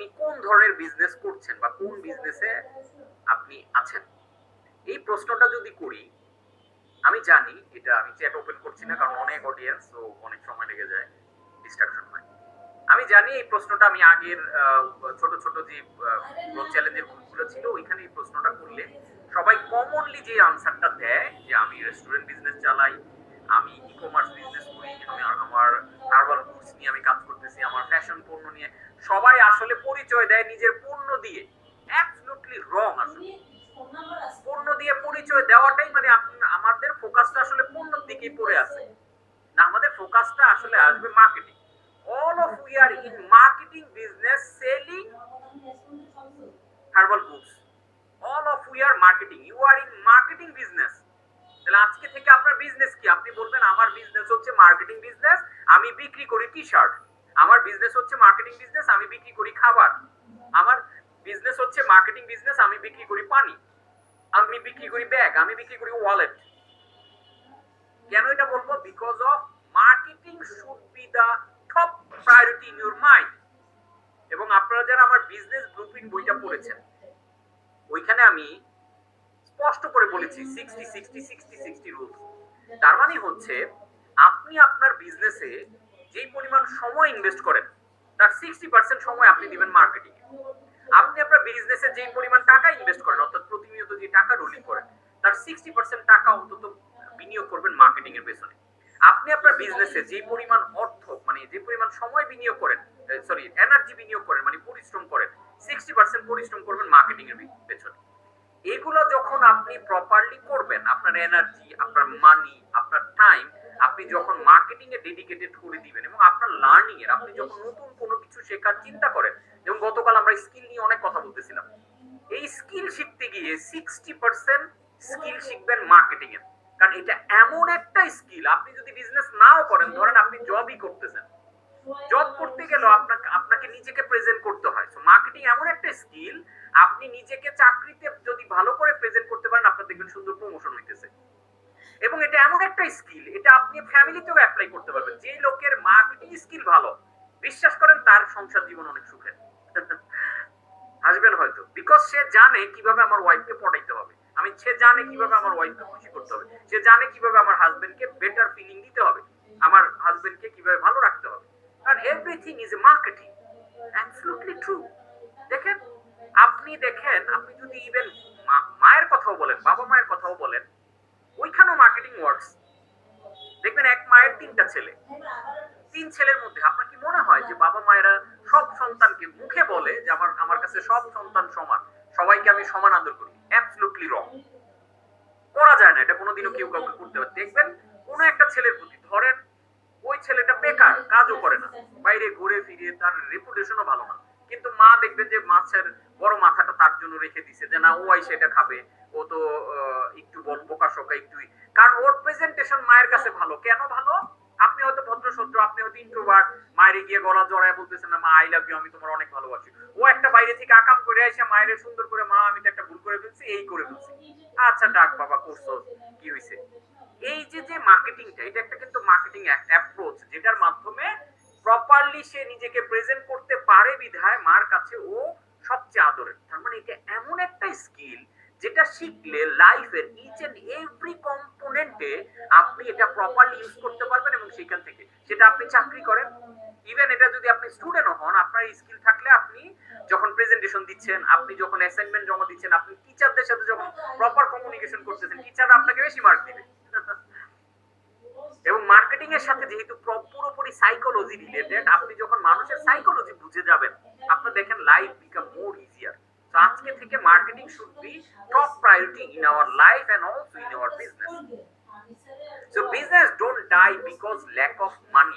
আপনি কোন ধরনের বিজনেস করছেন বা কোন বিজনেসে আপনি আছেন? এই প্রশ্নটা যদি করি, আমি জানি এটা আমি চ্যাট ওপেন করছি না কারণ অনেক অডিয়েন্স তো অনেক সময় লেগে যায় ডিস্ট্রাকশন হয়। আমি জানি এই প্রশ্নটা আমি আগের ছোট ছোট যে চ্যালেঞ্জের গ্রুপগুলো ছিল, ওইখানে এই প্রশ্নটা করলে সবাই কমনলি যে আনসারটা দেয় যে আমি রেস্টুরেন্ট বিজনেস চালাই, আমি ই কমার্স বিজনেস করি আমি আর- আমার হার্বাল গুডস নিয়ে আমি কাজ করতেছি আমার ফ্যাশন পণ্য নিয়ে। সবাই আসলে পরিচয় দেয় নিজের পণ্য দিয়ে। অ্যাবসলুটলি রং আসলে। পণ্য দিয়ে পরিচয় দেওয়াটাই মানে আমাদের ফোকাসটা আসলে পড়ে আছে। না, আমাদের ফোকাসটা আসলে আসবে marketing all of we are in marketing business selling herbal all of we are marketing you are in marketing business তাহলে আজকে থেকে আপনার বিজনেস কি? আপনি বলবেন, আমার বিজনেস হচ্ছে মার্কেটিং বিজনেস আমি বিক্রি করি টি শার্ট আমার মার্কেটিং বিজনেস আমি বিক্রি করি খাবার। আমার বিজনেস হচ্ছে মার্কেটিং বিজনেস আমি বিক্রি করি পানি। আমি বিক্রি করি ব্যাগ আমি বিক্রি করি ওয়ালেট কেন এটা বলব? Because of marketing should be the top priority in your mind এবং আপনারা যারা আমার বিজনেস ব্লুপ্রিন্ট বইটা পড়েছেন, ওইখানে আমি স্পষ্ট করে বলেছি sixty sixty sixty sixty rules তার মানে হচ্ছে, আপনি আপনার বিজনেসে যেই পরিমাণ সময় ইনভেস্ট করেন তার সিক্সটি পার্সেন্ট সময় আপনি দিবেন মার্কেটিং আপনি আপনার বিজনেসে যেই পরিমাণ টাকা ইনভেস্ট করেন, অর্থাৎ প্রতিনিয়ত যে টাকা রোলিং করেন, তার সিক্সটি পার্সেন্ট টাকা অন্তত বিনিয়োগ করবেন মার্কেটিং এর পেছনে। আপনি আপনার বিজনেসে যে পরিমাণ অর্থ মানে যে পরিমাণ সময় বিনিয়োগ করেন সরি এনার্জি বিনিয়োগ করেন মানে পরিশ্রম করেন সিক্সটি পার্সেন্ট পরিশ্রম করবেন মার্কেটিং এর পেছনে। এগুলো যখন আপনি প্রপারলি করবেন, আপনার এনার্জি আপনার মানি আপনার টাইম আপনি যখন মার্কেটিং এ ডেডিকেটেড করে দিবেন এবং লার্নিং এর আপনি যখন নতুন কোনো কিছু শেখার চিন্তা করেন, যেমন গতকাল আমরা স্কিল নিয়ে অনেক কথা বলতেছিলাম, এই স্কিল শিখতে গিয়ে সিক্সটি পার্সেন্ট স্কিল শিখবেন মার্কেটিং এর কারণ এটা এমন একটা স্কিল, আপনি যদি বিজনেস নাও করেন, ধরেন আপনি জবই করতেছেন জব করতে গেলেও আপনাকে আপনাকে নিজেকে প্রেজেন্ট করতে হয়। মার্কেটিং এমন একটা স্কিল আপনি নিজেকে চাকরিতে যদি ভালো করে প্রেজেন্ট করতে পারেন আপনার দেখবেন সুন্দর প্রমোশন হইতেছে এবং এটা এমন একটা স্কিল এটা আপনি ফ্যামিলিতেও অ্যাপ্লাই করতে পারবেন। যে লোকের মার্কেটিং স্কিল ভালো, বিশ্বাস করেন তার সংসার জীবন অনেক সুখের। হাসবেন হয়তো। বিকজ সে জানে কীভাবে আমার ওয়াইফকে পটাইতে হবে। আমি, সে জানে কীভাবে আমার ওয়াইফকে খুশি করতে হবে। সে জানে কীভাবে আমার হাজবেন্ডকে বেটার ফিলিং দিতে হবে। আমার হাজবেন্ডকে কীভাবে ভালো রাখতে হবে। কারণ everything is a marketing absolutely true দেখেন, আপনি দেখেন, আপনি যদি ইভেন মায়ের কথাও বলেন, বাবা মায়ের কথাও বলেন ওইখানেও মার্কেটিং ওয়ার্কস দেখবেন এক মায়ের তিনটা ছেলে। তিন ছেলের মধ্যে আপনার কি মনে হয় যে বাবা মায়েরা সব সন্তানকে মুখে বলে যে আমার আমার কাছে সব সন্তান সমান, সবাইকে আমি সমান আদর করি? অ্যাবসলুটলি রং করা যায় না, এটা কোনোদিনও কেউ কাউকে করতে পারে। দেখবেন কোনো একটা ছেলের প্রতি, ধরেন ওই ছেলেটা বেকার, কাজও করে না, বাইরে ঘুরে ফিরে তার রেপুটেশনও ভালো না। কিন্তু মা দেখবেন যে মাছের বড় মাথাটা তার জন্য রেখে দিছে যে না, ও আই সেটা খাবে, ও তো আহ, একটু বল বোকা শোকা একটুই কারণ প্রেজেন্টেশন মায়ের কাছে ভালো। কেন ভালো? আপনি হয়তো ভদ্র সদ্র আপনি হয়তো ইন্ট্রোভার্ট মায়ের গিয়ে গলা জড়ায় বলতেছেন মা আই লাভ ইউ আমি তোমার অনেক ভালোবাসি। ও একটা বাইরে থেকে আকাম করে এসে মায়ের সুন্দর করে, মা, আমি তো একটা ভুল করে ফেলছি, এই করে ফেলছি। আচ্ছা ডাক বাবা, করছ? কি হয়েছে এই যে যে মার্কেটিংটা এটা একটা কিন্তু মার্কেটিং অ্যাপ্রোচ যেটার মাধ্যমে প্রপারলি সে নিজেকে প্রেজেন্ট করতে পারে বিধায় মার কাছে ও সবচেয়ে আদরের। তার মানে এটা এমন একটা স্কিল যেটা শিখলে লাইফের ইচ এন্ড এভরি কম্পোনেন্টে আপনি এটা প্রপারলি ইউজ করতে পারবেন এবং সেখান থেকে সেটা আপনি চাকরি করেন। ইভেন এটা যদি আপনি স্টুডেন্টও হন, আপনার স্কিল থাকলে আপনি যখন প্রেজেন্টেশন দিচ্ছেন, আপনি যখন অ্যাসাইনমেন্ট জমা দিচ্ছেন, আপনি টিচারদের সাথে যখন প্রপার কমিউনিকেশন করতেছেন টিচাররা আপনাকে বেশি মার্ক দিবে। এবং মার্কেটিং এর সাথে যেহেতু পুরোপুরি সাইকোলজি রিলেটেড আপনি যখন মানুষের সাইকোলজি বুঝে যাবেন আপনি দেখেন life become more easier তো আজকে থেকে marketing should be top priority in our life and also in our business So business don't die because lack of money.